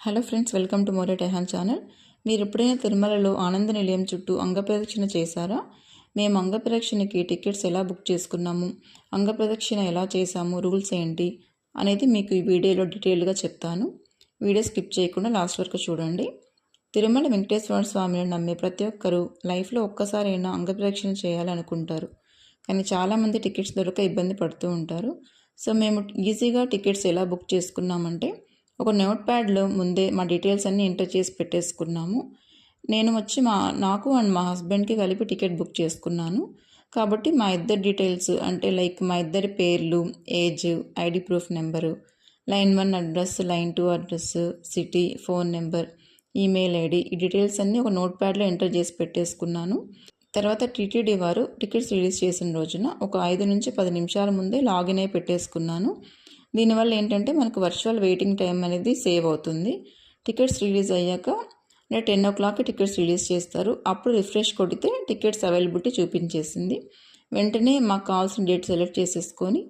Hello friends welcome to మోరే టెహాన్ channel. మీరు ఎప్పుడైనా తిరుమలలో ఆనంద నిలయం చుట్టూ అంగప్రదక్షిణ చేశారా? మేము అంగప్రదక్షిణకి టికెట్స్ ఎలా బుక్ చేసుకున్నాము? అంగప్రదక్షిణ ఎలా చేశాము? రూల్స్ ఏంటి? అనేది మీకు ఈ వీడియోలో డీటెయిల్గా చెప్తాను. వీడియో స్కిప్ చేయకుండా లాస్ట్ వరకు చూడండి. తిరుమల వెంకటేశ్వర స్వామిని నమ్మే ప్రతి ఒక్కరూ లైఫ్లో ఒక్కసారైనా అంగప్రదక్షిణ చేయాలనుకుంటారు. కానీ చాలామంది టికెట్స్ దొరక ఇబ్బంది పడుతూ ఉంటారు. సో మేము ఈజీగా టికెట్స్ ఎలా బుక్ చేసుకున్నామంటే ఒక నోట్ ప్యాడ్లో ముందే మా డీటెయిల్స్ అన్నీ ఎంటర్ చేసి పెట్టేసుకున్నాము. నేను వచ్చి మా నాకు అండ్ మా హస్బెండ్కి కలిపి టికెట్ బుక్ చేసుకున్నాను. కాబట్టి మా ఇద్దరి డీటెయిల్స్ అంటే లైక్ మా ఇద్దరి పేర్లు age ID proof number line one address line two address city phone number email ID ఈ డీటెయిల్స్ అన్నీ ఒక నోట్ ప్యాడ్లో ఎంటర్ చేసి పెట్టేసుకున్నాను. తర్వాత టీటీడీ వారు టికెట్స్ రిలీజ్ చేసిన రోజున ఒక ఐదు నుంచి పది నిమిషాల ముందే లాగిన్ అయి పెట్టేసుకున్నాను. దీనివల్ల ఏంటంటే మనకు వర్చువల్ వెయిటింగ్ టైం అనేది సేవ్ అవుతుంది. టికెట్స్ రిలీజ్ అయ్యాక అంటే టెన్ ఓ క్లాక్కి టికెట్స్ రిలీజ్ చేస్తారు. అప్పుడు రిఫ్రెష్ కొడితే టికెట్స్ అవైలబిలిటీ చూపించేసింది. వెంటనే మాకు కావాల్సిన డేట్ సెలెక్ట్ చేసేసుకొని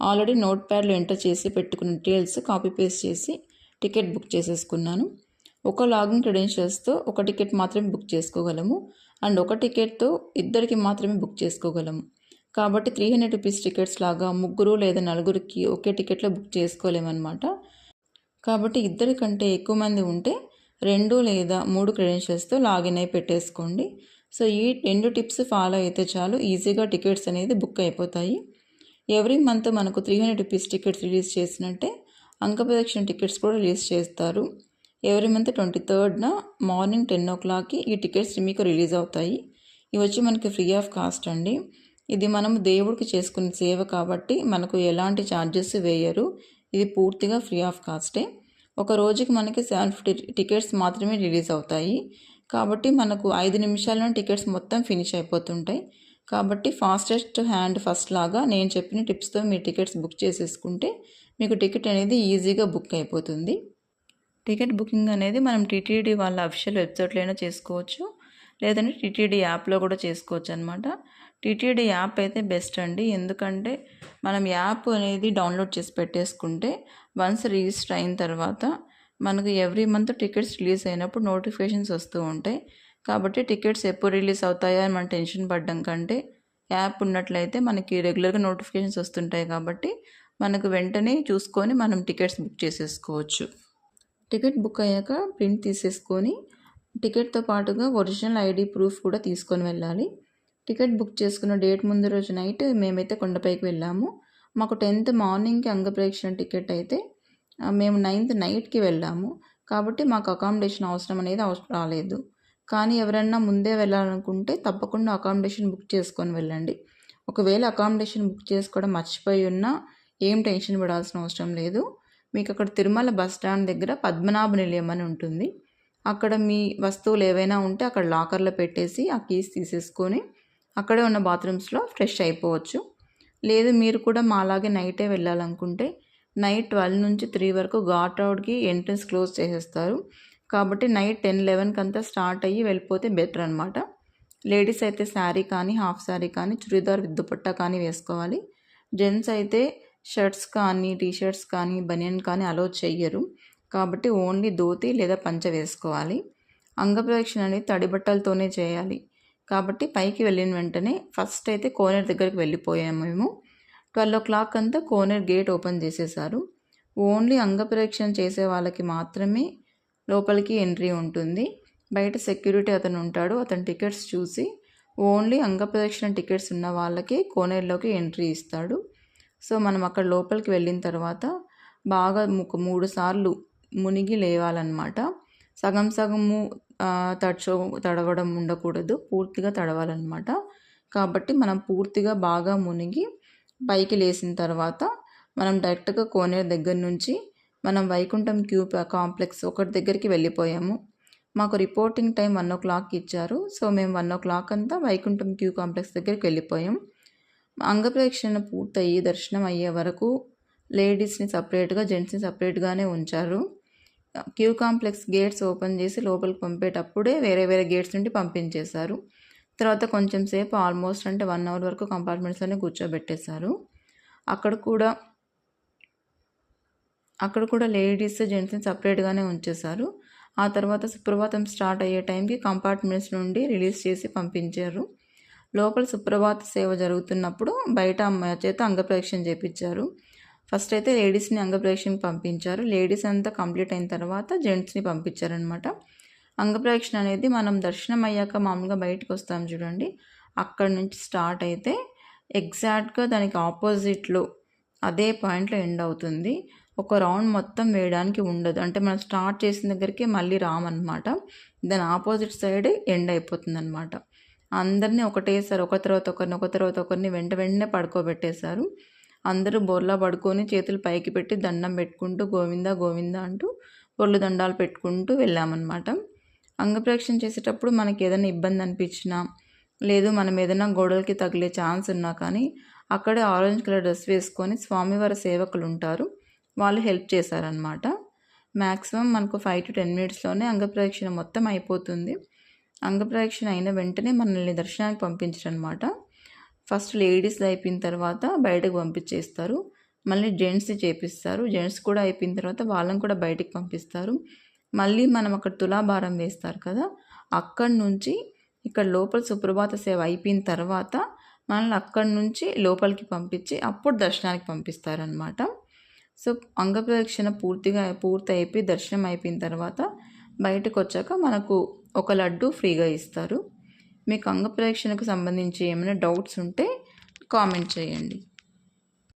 ఆల్రెడీ నోట్ ప్యాడ్లో ఎంటర్ చేసి పెట్టుకున్న డీటెయిల్స్ కాపీ పేస్ట్ చేసి టికెట్ బుక్ చేసేసుకున్నాను. ఒక లాగిన్ క్రెడెన్షియల్స్తో ఒక టికెట్ మాత్రమే బుక్ చేసుకోగలము. అండ్ ఒక టికెట్తో ఇద్దరికి మాత్రమే బుక్ చేసుకోగలము. కాబట్టి త్రీ హండ్రెడ్ రూపీస్ టికెట్స్ లాగా ముగ్గురు లేదా నలుగురికి ఒకే టికెట్లో బుక్ చేసుకోలేమన్నమాట. కాబట్టి ఇద్దరి కంటే ఎక్కువ మంది ఉంటే రెండు లేదా మూడు క్రెడెన్షియల్స్తో లాగిన్ అయి పెట్టేసుకోండి. సో ఈ రెండు టిప్స్ ఫాలో అయితే చాలు. ఈజీగా టికెట్స్ అనేది బుక్ అయిపోతాయి. ఎవ్రీ మంత్ మనకు three hundred rupees tickets release చేసినట్టే అంకప్రదక్షిణ టికెట్స్ కూడా రిలీజ్ చేస్తారు. ఎవ్రీ మంత్ ట్వంటీ థర్డ్న మార్నింగ్ టెన్ ఓ క్లాక్కి ఈ టికెట్స్ మీకు రిలీజ్ అవుతాయి. ఇవి వచ్చి మనకి ఫ్రీ ఆఫ్ కాస్ట్ అండి. ఇది మనం దేవుడికి చేసుకునే సేవ కాబట్టి మనకు ఎలాంటి ఛార్జెస్ వేయరు. ఇది పూర్తిగా ఫ్రీ ఆఫ్ కాస్టే ఒక రోజుకి మనకి సెవెన్ ఫిఫ్టీ టికెట్స్ మాత్రమే రిలీజ్ అవుతాయి. కాబట్టి మనకు ఐదు నిమిషాల్లో టికెట్స్ మొత్తం ఫినిష్ అయిపోతుంటాయి. కాబట్టి ఫాస్టెస్ట్ హ్యాండ్ ఫస్ట్ లాగా నేను చెప్పిన టిప్స్తో మీరు టికెట్స్ బుక్ చేసేసుకుంటే మీకు టికెట్ అనేది ఈజీగా బుక్ అయిపోతుంది. టికెట్ బుకింగ్ అనేది మనం టీటీడీ వాళ్ళ అఫీషియల్ వెబ్సైట్లో అయినా చేసుకోవచ్చు. లేదంటే టీటీడీ యాప్లో కూడా చేసుకోవచ్చు అనమాట టీటీడీ యాప్ అయితే బెస్ట్ అండి. ఎందుకంటే మనం యాప్ అనేది డౌన్లోడ్ చేసి పెట్టేసుకుంటే వన్స్ రిజిస్టర్ అయిన తర్వాత మనకు ఎవ్రీ మంత్ టికెట్స్ రిలీజ్ అయినప్పుడు నోటిఫికేషన్స్ వస్తూ ఉంటాయి. కాబట్టి టికెట్స్ ఎప్పుడు రిలీజ్ అవుతాయా అని మనం టెన్షన్ పడ్డం కంటే యాప్ ఉన్నట్లయితే మనకి రెగ్యులర్గా నోటిఫికేషన్స్ వస్తుంటాయి కాబట్టి మనకు వెంటనే చూసుకొని మనం టికెట్స్ బుక్ చేసేసుకోవచ్చు. టికెట్ బుక్ అయ్యాక ప్రింట్ తీసేసుకొని టికెట్తో పాటుగా ఒరిజినల్ ఐడి ప్రూఫ్ కూడా తీసుకొని వెళ్ళాలి. టికెట్ బుక్ చేసుకున్న డేట్ ముందు రోజు నైట్ మేమైతే కొండపైకి వెళ్ళాము. మాకు టెన్త్ మార్నింగ్కి అంగప్రేక్షణ టికెట్ అయితే మేము నైన్త్ నైట్కి వెళ్ళాము. కాబట్టి మాకు అకామిడేషన్ అవసరం అనేది అవసరం రాలేదు. కానీ ఎవరన్నా ముందే వెళ్ళాలనుకుంటే తప్పకుండా అకామిడేషన్ బుక్ చేసుకొని వెళ్ళండి. ఒకవేళ అకామిడేషన్ బుక్ చేసుకోవడం మర్చిపోయి ఉన్నా ఏం టెన్షన్ పడాల్సిన అవసరం లేదు. మీకు అక్కడ తిరుమల బస్ స్టాండ్ దగ్గర పద్మనాభ నిలయం అని ఉంటుంది. అక్కడ మీ వస్తువులు ఏవైనా ఉంటే అక్కడ లాకర్లో పెట్టేసి ఆ కీస్ తీసేసుకొని అక్కడే ఉన్న బాత్రూమ్స్లో ఫ్రెష్ అయిపోవచ్చు. లేదు మీరు కూడా మాలాగే నైటే వెళ్ళాలనుకుంటే నైట్ ట్వెల్వ్ నుంచి త్రీ వరకు ఘాట్ రోడ్కి ఎంట్రన్స్ క్లోజ్ చేసేస్తారు. కాబట్టి నైట్ టెన్ లెవెన్కి అంతా స్టార్ట్ అయ్యి వెళ్ళిపోతే బెటర్ అనమాట లేడీస్ అయితే శారీ కానీ హాఫ్ శారీ కానీ చుడిదార్ దుపట్టా కానీ వేసుకోవాలి. జెంట్స్ అయితే షర్ట్స్ కానీ టీషర్ట్స్ కానీ బనియన్ కానీ అలో చెయ్యరు. కాబట్టి ఓన్లీ ధోతి లేదా పంచ వేసుకోవాలి. అంగప్రదక్షిణ అనేది తడి బట్టలతోనే చేయాలి. కాబట్టి పైకి వెళ్ళిన వెంటనే ఫస్ట్ అయితే కోనేరు దగ్గరికి వెళ్ళిపోయాము మేము. ట్వెల్వ్ ఓ క్లాక్ అంతా కోనేరు గేట్ ఓపెన్ చేసేసారు. ఓన్లీ అంగప్రదక్షిణ చేసే వాళ్ళకి మాత్రమే లోపలికి ఎంట్రీ ఉంటుంది. బయట సెక్యూరిటీ అతను ఉంటాడు. అతని టికెట్స్ చూసి ఓన్లీ అంగప్రదక్షిణ టికెట్స్ ఉన్న వాళ్ళకి కోనేరులోకి ఎంట్రీ ఇస్తాడు. సో మనం అక్కడ లోపలికి వెళ్ళిన తర్వాత బాగా మూడు సార్లు మునిగి లేవాలన్నమాట. సగం సగము తడచో తడవడం ఉండకూడదు. పూర్తిగా తడవాలన్నమాట. కాబట్టి మనం పూర్తిగా బాగా మునిగి పైకి లేచిన తర్వాత మనం డైరెక్ట్గా కోనేరు దగ్గర నుంచి మనం వైకుంఠం క్యూ కాంప్లెక్స్ ఒకటి దగ్గరికి వెళ్ళిపోయాము. మాకు reporting time one o'clock ఇచ్చారు. సో మేము వన్ ఓ క్లాక్ అంతా వైకుంఠం క్యూ కాంప్లెక్స్ దగ్గరికి వెళ్ళిపోయాం. అంగప్రేక్షణ పూర్తయ్యి దర్శనం అయ్యే వరకు లేడీస్ని సపరేట్గా జెంట్స్ని సపరేట్గానే ఉంచారు. క్యూ కాంప్లెక్స్ గేట్స్ ఓపెన్ చేసి లోపలికి పంపేటప్పుడే వేరే వేరే గేట్స్ నుండి పంపించేశారు. తర్వాత కొంచెం సేపు ఆల్మోస్ట్ అంటే వన్ అవర్ వరకు కంపార్ట్మెంట్స్లోనే కూర్చోబెట్టేశారు. అక్కడ కూడా అక్కడ కూడా లేడీస్ జెంట్స్ని సపరేట్గానే ఉంచేశారు. ఆ తర్వాత సుప్రభాతం స్టార్ట్ అయ్యే టైంకి కంపార్ట్మెంట్స్ నుండి రిలీజ్ చేసి పంపించారు. లోపల సుప్రభాత సేవ జరుగుతున్నప్పుడు బయట అమ్మాయి చేత అంగప్రదక్షిణ చేపించారు. ఫస్ట్ అయితే లేడీస్ని అంగప్రదక్షిణకి పంపించారు. లేడీస్ అంతా కంప్లీట్ అయిన తర్వాత జెంట్స్ని పంపించారనమాట అంగప్రదక్షిణ అనేది మనం దర్శనం అయ్యాక మామూలుగా బయటకు వస్తాం చూడండి. అక్కడ నుంచి స్టార్ట్ అయితే ఎగ్జాక్ట్గా దానికి ఆపోజిట్లో అదే పాయింట్లో ఎండ్ అవుతుంది. ఒక రౌండ్ మొత్తం వేయడానికి ఉండదు. అంటే మనం స్టార్ట్ చేసిన దగ్గరికి మళ్ళీ రామన్నమాట. దాని ఆపోజిట్ సైడ్ ఎండ్ అయిపోతుంది అనమాట అందరినీ ఒకటేసారి ఒక తర్వాత ఒకరిని ఒక తర్వాత ఒకరిని వెంట వెంటనే పడుకోబెట్టేశారు. అందరూ బోర్లా పడుకొని చేతులు పైకి పెట్టి దండం పెట్టుకుంటూ గోవింద గోవింద అంటూ బొర్లు దండాలు పెట్టుకుంటూ వెళ్ళామన్నమాట. అంగప్రక్షణ చేసేటప్పుడు మనకి ఏదైనా ఇబ్బంది అనిపించినా లేదు మనం ఏదైనా గోడలకి తగిలే ఛాన్స్ ఉన్నా కానీ అక్కడే ఆరెంజ్ కలర్ డ్రెస్ వేసుకొని స్వామివారి సేవకులు ఉంటారు. వాళ్ళు హెల్ప్ చేశారనమాట మ్యాక్సిమం మనకు ఫైవ్ టు టెన్ మినిట్స్లోనే అంగప్రదక్షిణ మొత్తం అయిపోతుంది. అంగప్రదక్షిణ అయిన వెంటనే మనల్ని దర్శనానికి పంపించారనమాట ఫస్ట్ లేడీస్ అయిపోయిన తర్వాత బయటకు పంపించేస్తారు. మళ్ళీ జెంట్స్ చేపిస్తారు. జెంట్స్ కూడా అయిపోయిన తర్వాత వాళ్ళని కూడా బయటకు పంపిస్తారు. మళ్ళీ మనం అక్కడ తులాభారం వేస్తారు కదా అక్కడి నుంచి ఇక్కడ లోపల సుప్రభాత సేవ అయిపోయిన తర్వాత మనల్ని అక్కడి నుంచి లోపలికి పంపించి అప్పుడు దర్శనానికి పంపిస్తారనమాట సో అంగప్రదక్షిణ పూర్తిగా పూర్తి అయిపోయి దర్శనం అయిపోయిన తర్వాత బయటకు వచ్చాక మనకు ఒక లడ్డు ఫ్రీగా ఇస్తారు. మీకు అంగ ప్రేక్షణకు సంబంధించి ఏమైనా డౌట్స్ ఉంటే కామెంట్ చేయండి.